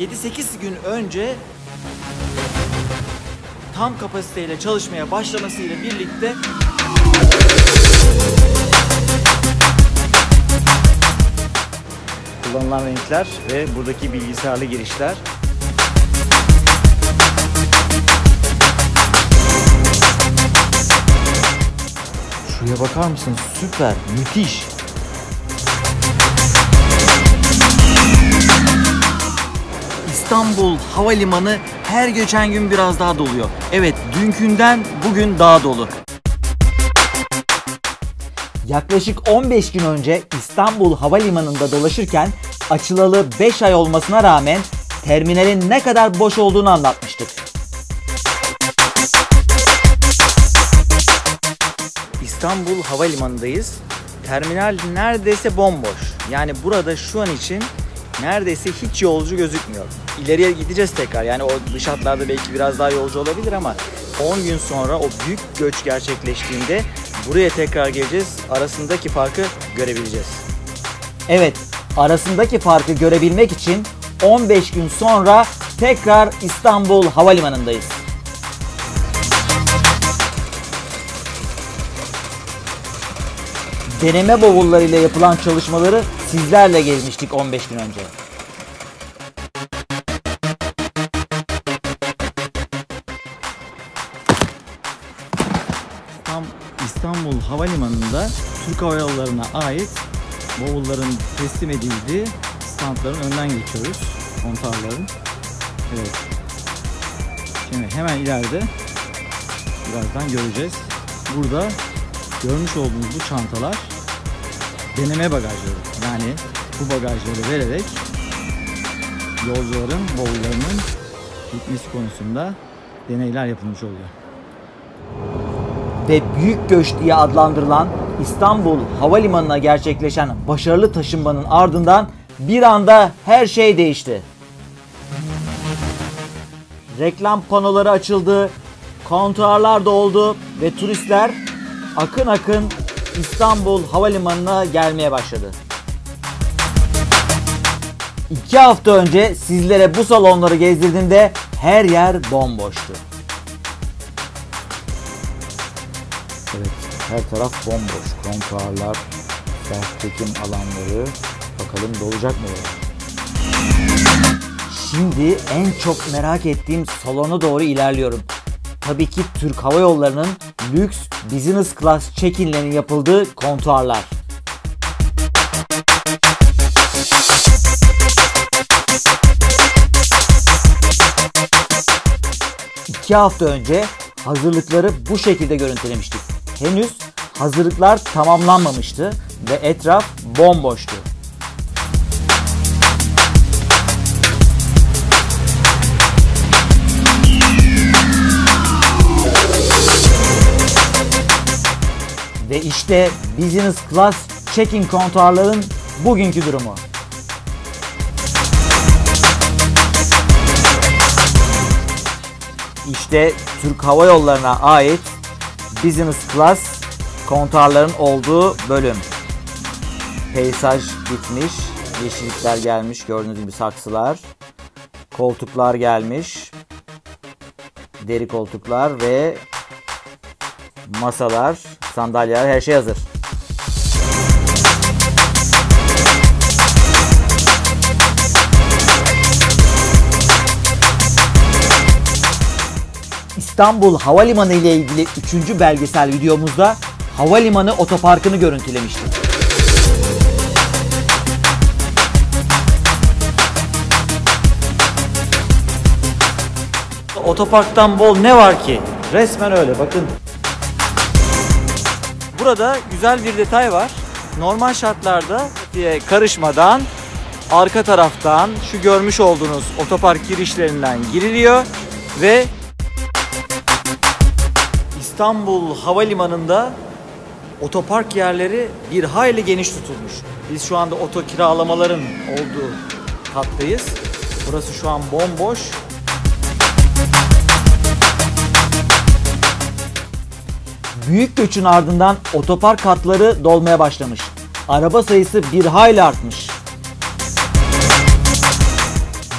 7-8 gün önce tam kapasiteyle çalışmaya başlamasıyla birlikte kullanılan renkler ve buradaki bilgisayarlı girişler Şuraya bakar mısınız? Süper, müthiş. İstanbul Havalimanı her geçen gün biraz daha doluyor. Evet, dünkünden bugün daha dolu. Yaklaşık 15 gün önce İstanbul Havalimanı'nda dolaşırken açılalı 5 ay olmasına rağmen terminalin ne kadar boş olduğunu anlatmıştık. İstanbul Havalimanı'ndayız. Terminal neredeyse bomboş. Yani burada şu an için neredeyse hiç yolcu gözükmüyor. İleriye gideceğiz tekrar. Yani o dış hatlarda belki biraz daha yolcu olabilir ama 10 gün sonra o büyük göç gerçekleştiğinde buraya tekrar geleceğiz. Arasındaki farkı görebileceğiz. Evet, arasındaki farkı görebilmek için 15 gün sonra tekrar İstanbul Havalimanı'ndayız. Deneme bavullarıyla yapılan çalışmaları sizlerle gezmiştik 15 gün önce. Tam İstanbul Havalimanı'nda Türk Hava Yolları'na ait bavulların teslim edildiği standların önden geçiyoruz. Kontarların. Evet. Şimdi hemen ileride birazdan göreceğiz. Burada görmüş olduğunuz bu çantalar deneme bagajları. Yani bu bagajları vererek yolcuların bavullarının gitmesi konusunda deneyler yapılmış oluyor. ve büyük göç diye adlandırılan İstanbul Havalimanı'na gerçekleşen başarılı taşınmanın ardından bir anda her şey değişti. Reklam panoları açıldı, kontuarlar doldu ve turistler akın akın İstanbul Havalimanı'na gelmeye başladı. İki hafta önce sizlere bu salonları gezdirdiğimde her yer bomboştu. Evet, her taraf bomboş. Kontuarlar, self çekim alanları. Bakalım dolacak mı? Şimdi en çok merak ettiğim salona doğru ilerliyorum. Tabii ki Türk Hava Yolları'nın lüks business class check-in'lerin yapıldığı kontuarlar. İki hafta önce hazırlıkları bu şekilde görüntülemiştik. Henüz hazırlıklar tamamlanmamıştı ve etraf bomboştu. Ve işte Business Class check-in kontuarların bugünkü durumu. İşte Türk Hava Yolları'na ait Business Class kontarların olduğu bölüm. Peyzaj bitmiş, yeşillikler gelmiş, gördüğünüz gibi saksılar. Koltuklar gelmiş. Deri koltuklar ve masalar, sandalyeler her şey hazır. İstanbul Havalimanı ile ilgili 3. belgesel videomuzda havalimanı otoparkını görüntülemiştik. Otoparktan bol ne var ki? Resmen öyle bakın. Burada güzel bir detay var. Normal şartlarda diye karışmadan arka taraftan şu görmüş olduğunuz otopark girişlerinden giriliyor ve İstanbul Havalimanı'nda otopark yerleri bir hayli geniş tutulmuş. Biz şu anda oto kiralamaların olduğu kattayız. Burası şu an bomboş. Büyük göçün ardından otopark hatları dolmaya başlamış. Araba sayısı bir hayli artmış.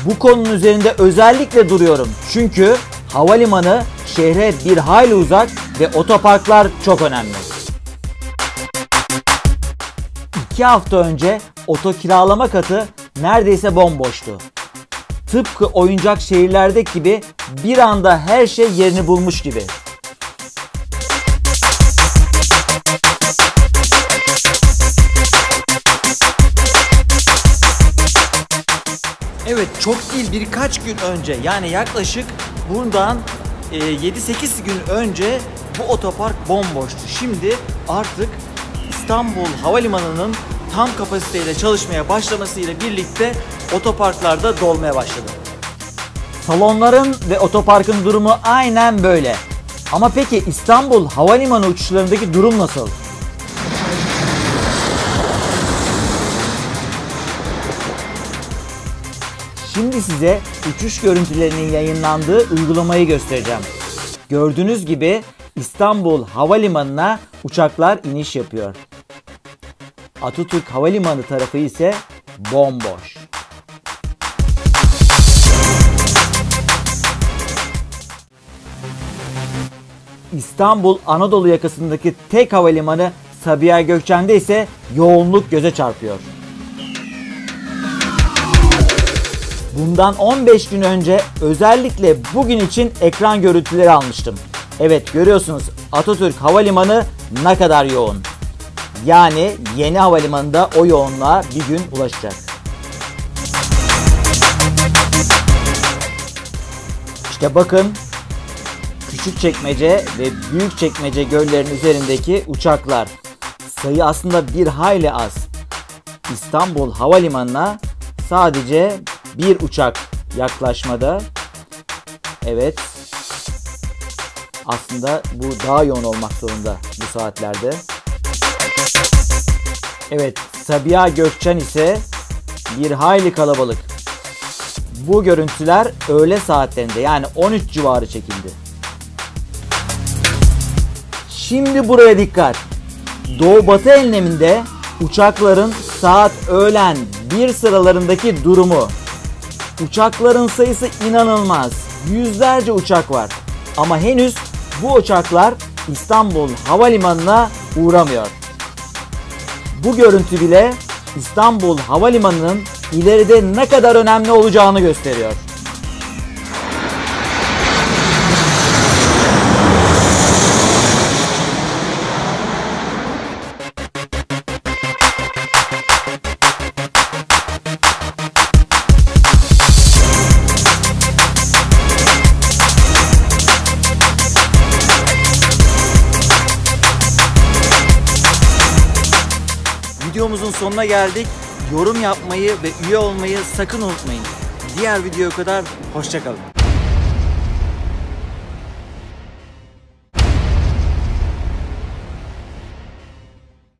Bu konunun üzerinde özellikle duruyorum. Çünkü havalimanı şehre bir hayli uzak ve otoparklar çok önemli. İki hafta önce oto kiralama katı neredeyse bomboştu. Tıpkı oyuncak şehirlerdeki gibi bir anda her şey yerini bulmuş gibi. Evet çok değil birkaç gün önce yani yaklaşık bundan e, 7-8 gün önce bu otopark bomboştu. Şimdi artık İstanbul Havalimanı'nın tam kapasiteyle çalışmaya başlamasıyla birlikte otoparklarda dolmaya başladı. Salonların ve otoparkın durumu aynen böyle. Ama peki İstanbul Havalimanı uçuşlarındaki durum nasıl? Şimdi size uçuş görüntülerinin yayınlandığı uygulamayı göstereceğim. Gördüğünüz gibi İstanbul Havalimanı'na uçaklar iniş yapıyor. Atatürk Havalimanı tarafı ise bomboş. İstanbul Anadolu yakasındaki tek havalimanı Sabiha Gökçen'de ise yoğunluk göze çarpıyor. Bundan 15 gün önce özellikle bugün için ekran görüntüleri almıştım. Evet görüyorsunuz Atatürk Havalimanı ne kadar yoğun. Yani yeni havalimanında o yoğunluğa bir gün ulaşacak. İşte bakın küçük çekmece ve büyük çekmece göllerin üzerindeki uçaklar. Sayı aslında bir hayli az. İstanbul Havalimanı'na sadece bir uçak yaklaşmada. Evet. Aslında bu daha yoğun olmak zorunda bu saatlerde. Evet, Sabiha Gökçen ise bir hayli kalabalık. Bu görüntüler öğle saatlerinde yani 13 civarı çekildi. Şimdi buraya dikkat. Doğu batı enleminde uçakların saat öğlen bir sıralarındaki durumu. Uçakların sayısı inanılmaz. Yüzlerce uçak var. Ama henüz bu uçaklar İstanbul Havalimanı'na uğramıyor. Bu görüntü bile İstanbul Havalimanı'nın ileride ne kadar önemli olacağını gösteriyor. Videomuzun sonuna geldik. Yorum yapmayı ve üye olmayı sakın unutmayın. Diğer videoya kadar hoşçakalın.